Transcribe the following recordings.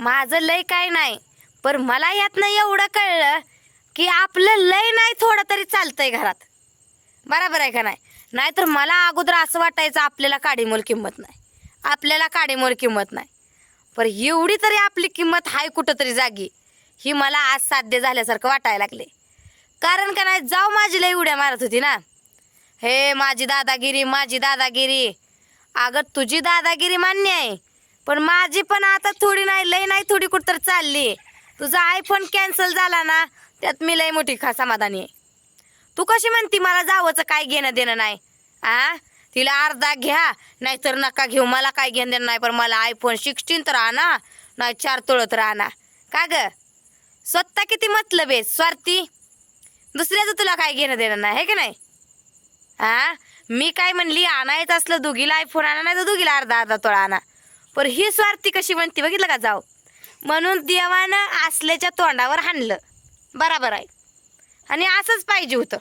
माझं लय काय नाही. पण मला यातनं एवढं कळलं की आपलं लय नाही थोडं तरी चालतंय घरात. बरोबर आहे का नाही? नाहीतर मला अगोदर असं वाटायचं आपल्याला काडीमोल किंमत नाही. आपल्याला काडीमोल किंमत नाही. पर एवढी तरी आपली किंमत हाय कुठंतरी जागी ही मला आज साध्य झाल्यासारखं वाटायला लागले. कारण का नाही जाऊ माझी लई उड्या मारत होती ना. हे माझी दादागिरी माझी दादागिरी. अगं तुझी दादागिरी मान्य आहे. पण माझी पण आता थोडी नाही लई नाही थोडी कुठं तर चालली. तुझा आयफोन कॅन्सल झाला ना त्यात मी लई मोठी खा समाधानी आहे. तू कशी म्हणती मला जावंचं काय घेणं देणं नाही? आ? तिला अर्धा घ्या नाहीतर नका घेऊ. मला काय घेणं देणं नाही पण मला आयफोन सिक्स्टीन तर आणा नाही चार तोळत तर आणा. का ग? स्वतः किती मतलब आहे स्वार्थी? दुसऱ्याचं तुला काय घेणं देणं नाही हे की नाही? हा मी काय म्हणली आणायचं असलं दोघीला आयफोन आणा नाही तर दोघीला अर्धा अर्धा तोळा आणा. पर ही स्वार्थी कशी म्हणते? बघितलं का जाऊ म्हणून देवानं असल्याच्या तोंडावर हाणलं. बराबर आहे. आणि असंच पाहिजे होतं.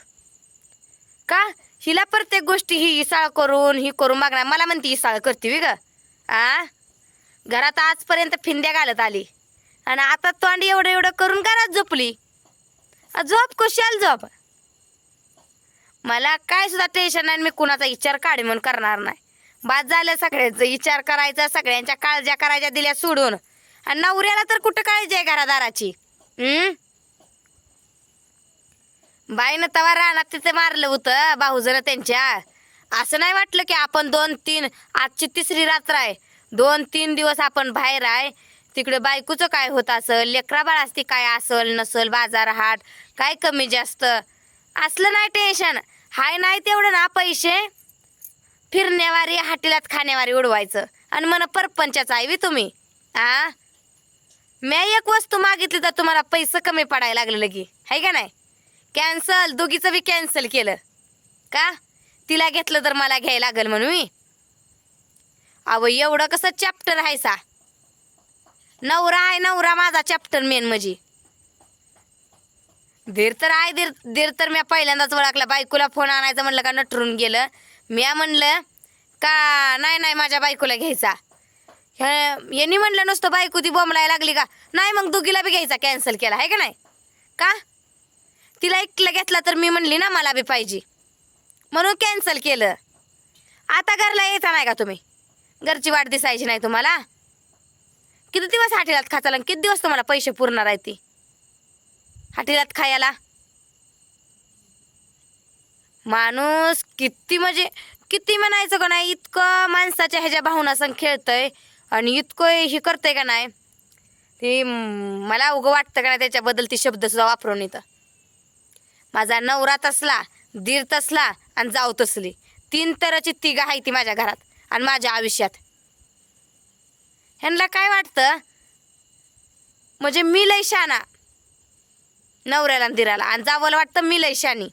का? हिला प्रत्येक गोष्टी ही इसाळ करून ही करून मागणार. मला म्हणते इसाळ करते वी ग. आ? घरात आजपर्यंत फिंद्या घालत आली. आणि आता तोंड एवढं एवढं करून घरात झोपली? झोप कुशाल झोप. मला काय सुद्धा टेन्शन नाही मी कुणाचा विचार काढे म्हणून करणार नाही. बाद झालं सगळ्यांचं. विचार करायचा सगळ्यांच्या काळज्या करायच्या दिल्या सोडून. आणि नवऱ्याला तर कुठं काळजी आहे घरादाराची? हम्म? बाईनं तवा रानात तिथे मारलं होतं भाऊजनं त्यांच्या. असं नाही वाटलं की आपण दोन तीन आजची तिसरी रात्र आहे. दोन तीन दिवस आपण बाहेर आहे. तिकडे बायकोचं काय होत असल लेकरा बाळ असते काय असल नसल बाजार हाट काय कमी जास्त. असलं नाही टेन्शन हाय नाही तेवढं ना पैसे. फिरण्यावारी हाटीलात खाण्यावारी उडवायचं. आणि मन परपंचाचं आहे तुम्ही. आ? मी एक वस्तू मागितली तर तुम्हाला पैसे कमी पडायला लागले लगी. आहे का नाही? कॅन्सल दोघीचं बी कॅन्सल केलं. का? तिला घेतलं तर मला घ्यायला लागेल म्हणून. मी अव एवढं कसं चॅप्टर आहे सा? नवरा आहे नवरा माझा चॅप्टर मेन म्हणजे धीर तर आहे धीर धीर तर मी पहिल्यांदाच ओळखला. बायकोला फोन आणायचं म्हणलं का नटरून गेलं. म्या म्हणलं का? नाही नाही माझ्या बायकोला घ्यायचा. यांनी म्हणलं नुसतं बायको ती बोंबलाय लागली का? नाही मग दोघीला बी घ्यायचा कॅन्सल केला. आहे का नाही? का? तिला एकला घेतला तर मी म्हणली ना मला बी पाहिजे. म्हणून कॅन्सल केलं. आता घरला यायचा नाही का तुम्ही? घरची वाट दिसायची नाही तुम्हाला? किती दिवस हाटेलात खाचाला आणि किती दिवस तुम्हाला पैसे पुरणार आहे ती? हाटेलात खायला? माणूस किती म्हणजे किती म्हणायचं का नाही इतकं माणसाच्या ह्याच्या भावना संग खेळतंय आणि इतकं हे करतंय का नाही ती मला उगं वाटतं का नाही त्याच्याबद्दल ती शब्दसुद्धा वापरून येतं माझा नवरा तसला दीर तसला आणि जाऊ तसली. तीन तरची तिघा आहे ती माझ्या घरात आणि माझ्या आयुष्यात. ह्यांना काय वाटतं? म्हणजे मी लय शाना नवऱ्याला दिराला आणि जावं वाटतं मी लय शानी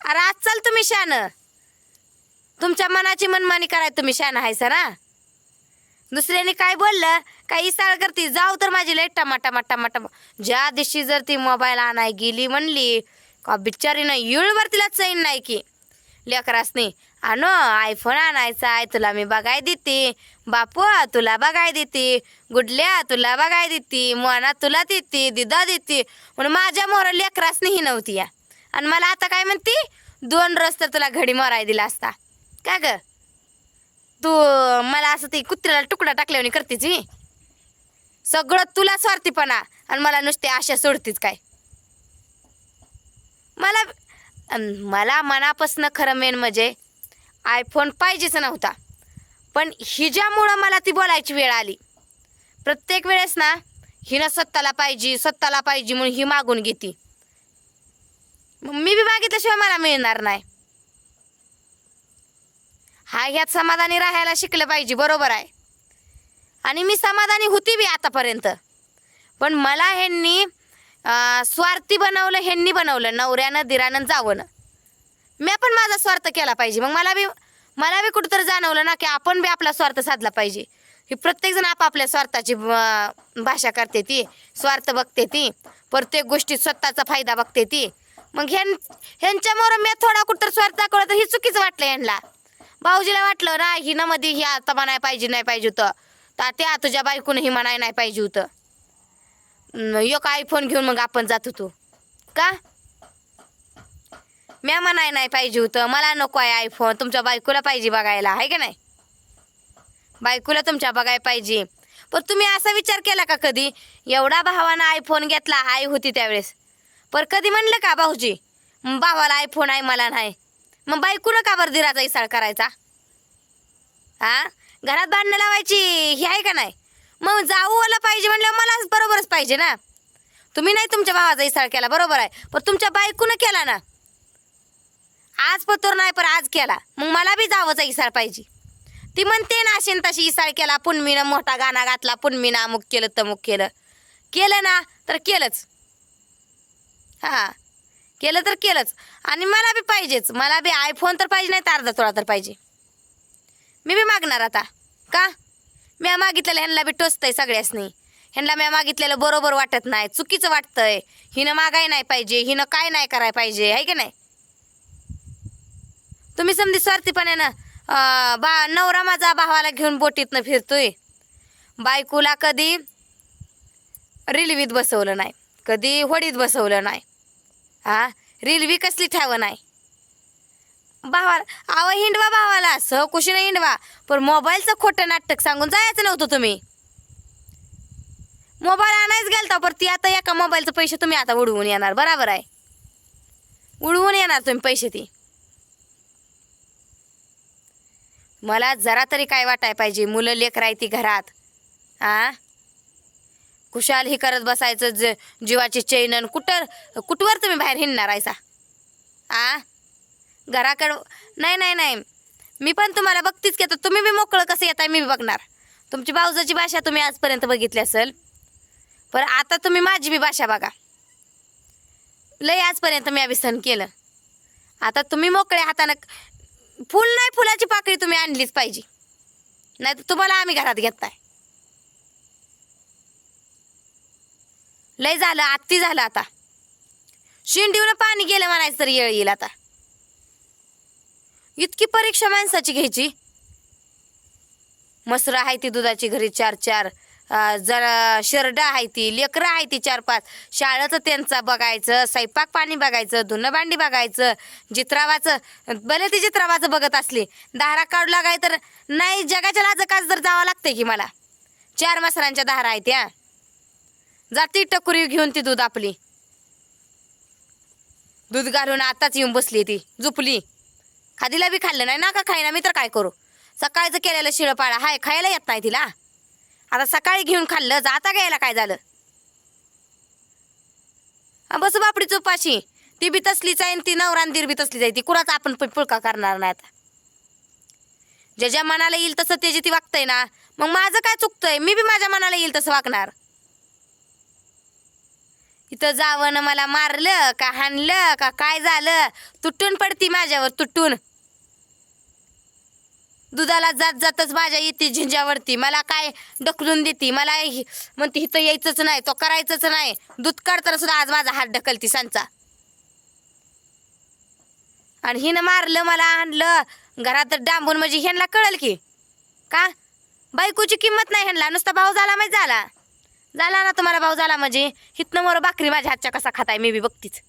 अरे आज चाल तुम्ही शान तुमच्या मनाची मनमानी कराय तुम्ही शान हायसा ना? दुसऱ्याने काय बोललं काय इसाळ करते जाऊ तर माझी लय टमाटा टमा टमा ज्या दिवशी जर ती मोबाईल आणाय गेली म्हणली का बिचारीनं येळवर तिला चैन नाही की. लेकरासनी आणो आयफोन आणायचा आहे तुला मी बघाय देते. बापू तुला बघाय देते. गुडल्या तुला बघाय देते. मोना तुला देते. दिदा देते. म्हणून माझ्या मोर लेकरासनी ही नव्हती या. आणि मला आता काय म्हणती? दोन रस्ता तुला घडी मोराय दिला असता. का ग? तू मला असं ते कुत्र्याला तुकडा टाकल्याने करतेच मी सगळं तुला स्वार्थीपणा आणि मला नुसते आशा सोडतीच काय? मला मला मनापासनं खरं मेन म्हणजे आयफोन पाहिजेच नव्हता. पण हिच्यामुळं मला ती बोलायची वेळ आली. प्रत्येक वेळेस ना हिनं स्वतःला पाहिजे स्वतःला पाहिजे म्हणून ही मागून घेते. मग मी बी मागितल्याशिवाय मला मिळणार नाही. हा ह्यात समाधानी राहायला शिकलं पाहिजे बरोबर आहे. आणि मी समाधानी होती बी आतापर्यंत. पण मला ह्यांनी स्वार्थी बनवलं ह्यांनी बनवलं नवऱ्यानं दिरानं जावं मी पण माझा स्वार्थ केला पाहिजे. मग मला बी मला बी कुठंतरी जाणवलं ना की आपण बी आपला स्वार्थ साधला पाहिजे. ही प्रत्येकजण आपापल्या स्वार्थाची भाषा करते ती स्वार्थ बघते ती. प्रत्येक गोष्टीत स्वतःचा फायदा बघते ती. मग ह्यां ह्यांच्यामुळं मी थोडा कुठं स्वार्थ दाखवला तर ही चुकीचं वाटलं ह्यांना. भाऊजीला वाटलं ना हिनं मध्ये ही आता म्हणाय पाहिजे नाही पाहिजे होतं. तात्या तुझ्या बायकोनं ही म्हणाय नाही पाहिजे होतं. एक आयफोन घेऊन मग आपण जात होतो का? म्या म्हणाय नाही पाहिजे होतं. मला नको आहे आयफोन तुमच्या बायकोला पाहिजे बघायला. आहे का नाही? बायकोला तुमच्या बघायला पाहिजे. पण तुम्ही असा विचार केला का कधी? एवढा भावानं आयफोन घेतला आई होती त्यावेळेस. पर कधी म्हणलं का भाऊजी? भावाला आयफोन आहे मला नाही. मग बायकून का बरं दिराचा इसाळ करायचा? हा? घरात भांडणं लावायची ही आहे का नाही? मग जाऊ आला पाहिजे म्हणलं मलाच बरोबरच पाहिजे ना. तुम्ही नाही तुमच्या भावाचा इसाळ केला बरोबर आहे. पण तुमच्या बायकून केला ना? आज पतोर नाही पण आज केला. मग मला बी जावंचा इसाळ पाहिजे. ती म्हणते ना असेन तशी इसाळ केला पुनमीनं मोठा गाणा घातला पुनमीनं अमुक केलं तमुक केलं. केलं ना तर केलंच. हा. केलं तर केलंच. आणि मला बी पाहिजेच. मला बी आयफोन तर पाहिजे नाही तर अर्धा थोडा तर पाहिजे. मी बी मागणार आता. का? मी मागितलेलं ह्यांना बी टोचतंय सगळ्यासनी. ह्यांना मी मागितलेलं बरोबर वाटत नाही. चुकीचं वाटतंय. हिनं मागाय नाही पाहिजे. हिनं काय नाही करायला पाहिजे. आहे की नाही? तुम्ही समधी स्वार्थीपणानं बा नवरा माझा भावाला घेऊन बोटीतनं फिरतोय. बायकोला कधी रिलवीत बसवलं नाही. कधी होडीत बसवलं नाही. हा रिलवी कसली ठेवं नाही. भावाला आवा हिंडवा भावाला सहकुशीनं हिंडवा. पण मोबाईलचं खोटं नाटक सांगून जायचं नव्हतं तुम्ही. मोबाईल आणायच गेलता पर ती आता एका मोबाईलचं पैसे तुम्ही आता उडवून येणार बराबर आहे. उडवून येणार तुम्ही पैसे ती. मला जरा तरी काय वाटाय पाहिजे मुलं लेकर आहे ती घरात. आ? खुशाल ही करत बसायचं ज जीवाची चैनन कुठं कुठवर तुम्ही बाहेर हिंडणार आहेसा आ? घराकडं नाही नाही नाही. मी पण तुम्हाला बघतीच घेतो तुम्ही बी मोकळं कसं येताय मी बी बघणार. तुमची भाऊजाची भाषा तुम्ही आजपर्यंत बघितली असेल. पण आता तुम्ही माझी बी भाषा बघा. लय आजपर्यंत मी अभिसन केलं. आता तुम्ही मोकळ्या हातानं फुल नाही फुलाची पाकळी तुम्ही आणलीच पाहिजे. नाही तर तुम्हाला आम्ही घरात घेताय लय झालं आत्ती झालं आता. शिंडीवर पाणी गेलं म्हणायचं तर येळ येईल आता. इतकी परीक्षा माणसाची घ्यायची. मसरं आहे ती दुधाची घरी चार चार. जरा शर्ड आहे ती लेकरं आहे ती चार पाच. शाळेचं त्यांचा बघायचं स्वयंपाक पाणी बघायचं धुणं भांडी बघायचं जित्रावाचं. भले ती जित्रावाचं बघत असली दारा काढू लागाय तर नाही जगाच्या लाजकाच जर जावं लागतंय की मला. चार मसरांच्या दारा आहेत त्या जाती टकुरी घेऊन ती दूध आपली. दूध घालून आताच येऊन बसली ती झुपली. खादीला बी खाल्लं नाही ना का खाईना? मी तर काय करू? सकाळचं केलेलं शिळपाळा हाय खायला येत नाही तिला. आता सकाळी घेऊन खाल्लं आता घ्यायला काय झालं? बस बापडी चुपाशी. ती बी तसलीच आहे आणि ती नवरांदीर बी तसलीच आहे. ती कुणाचा आपण पुळका करणार नाही आता. ज्या मनाला येईल तसं त्याची ती वागतंय ना मग माझं काय चुकतंय? मी बी माझ्या मनाला येईल तसं वागणार. इथं जावं मला मारलं का हाणलं का काय झालं? तुटून पडती माझ्यावर तुटून. दुधाला जात जातच माझ्या येते झिंजावरती मला काय ढकलून देते? मला म्हणते इथं यायचंच नाही तो करायचंच नाही. दूध काढताना सुद्धा आज माझा हात ढकलती सांचा. आणि हिनं मारलं मला आणलं घरात डांबून म्हणजे ह्यांना कळल की. का? बायकोची किंमत नाही ह्यांना. नुसता भाऊ झाला माहीत झाला. झाला ना तुम्हाला भाऊ झाला म्हणजे. हितनं मोर भाकरी माझ्या हातच्या कसा खाताय मी बी बघतीच.